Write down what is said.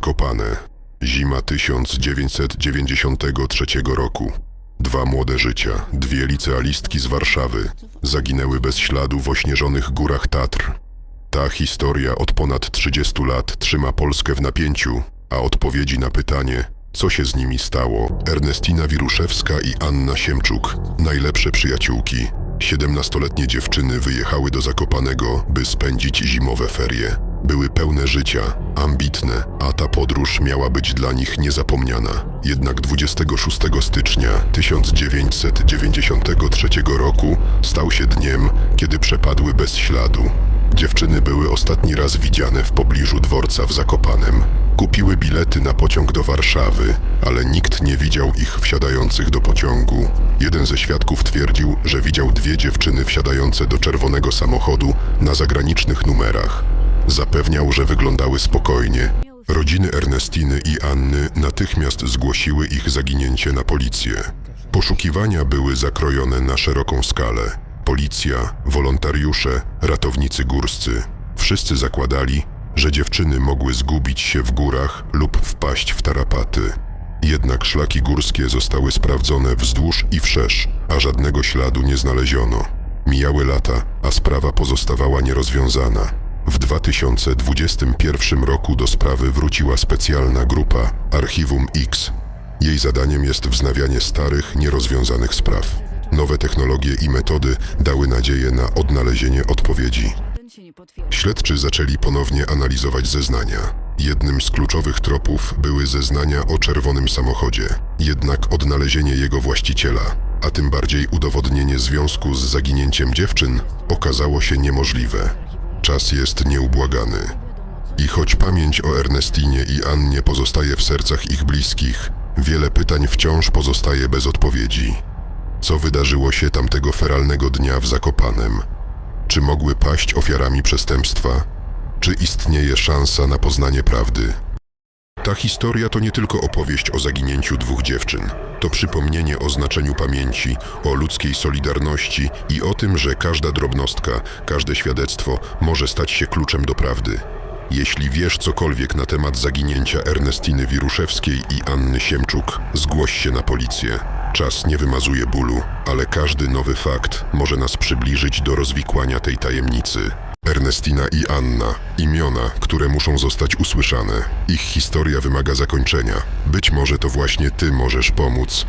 Zakopane. Zima 1993 roku. Dwa młode życia, dwie licealistki z Warszawy, zaginęły bez śladu w ośnieżonych górach Tatr. Ta historia od ponad 30 lat trzyma Polskę w napięciu, a odpowiedzi na pytanie, co się z nimi stało, Ernestina Wiruszewska i Anna Siemczuk, najlepsze przyjaciółki. 17-letnie dziewczyny wyjechały do Zakopanego, by spędzić zimowe ferie. Były pełne życia, ambitne, a ta podróż miała być dla nich niezapomniana. Jednak 26 stycznia 1993 roku stał się dniem, kiedy przepadły bez śladu. Dziewczyny były ostatni raz widziane w pobliżu dworca w Zakopanem. Kupiły bilety na pociąg do Warszawy, ale nikt nie widział ich wsiadających do pociągu. Jeden ze świadków twierdził, że widział dwie dziewczyny wsiadające do czerwonego samochodu na zagranicznych numerach. Zapewniał, że wyglądały spokojnie. Rodziny Ernestiny i Anny natychmiast zgłosiły ich zaginięcie na policję. Poszukiwania były zakrojone na szeroką skalę. Policja, wolontariusze, ratownicy górscy. Wszyscy zakładali, że dziewczyny mogły zgubić się w górach lub wpaść w tarapaty. Jednak szlaki górskie zostały sprawdzone wzdłuż i wszerz, a żadnego śladu nie znaleziono. Mijały lata, a sprawa pozostawała nierozwiązana. W 2021 roku do sprawy wróciła specjalna grupa Archiwum X. Jej zadaniem jest wznawianie starych, nierozwiązanych spraw. Nowe technologie i metody dały nadzieję na odnalezienie odpowiedzi. Śledczy zaczęli ponownie analizować zeznania. Jednym z kluczowych tropów były zeznania o czerwonym samochodzie. Jednak odnalezienie jego właściciela, a tym bardziej udowodnienie związku z zaginięciem dziewczyn, okazało się niemożliwe. Czas jest nieubłagany. I choć pamięć o Ernestinie i Annie pozostaje w sercach ich bliskich, wiele pytań wciąż pozostaje bez odpowiedzi. Co wydarzyło się tamtego feralnego dnia w Zakopanem? Czy mogły paść ofiarami przestępstwa? Czy istnieje szansa na poznanie prawdy? Ta historia to nie tylko opowieść o zaginięciu dwóch dziewczyn. To przypomnienie o znaczeniu pamięci, o ludzkiej solidarności i o tym, że każda drobnostka, każde świadectwo może stać się kluczem do prawdy. Jeśli wiesz cokolwiek na temat zaginięcia Ernestiny Wiruszewskiej i Anny Siemczuk, zgłoś się na policję. Czas nie wymazuje bólu, ale każdy nowy fakt może nas przybliżyć do rozwikłania tej tajemnicy. Ernestina i Anna, imiona, które muszą zostać usłyszane. Ich historia wymaga zakończenia. Być może to właśnie ty możesz pomóc.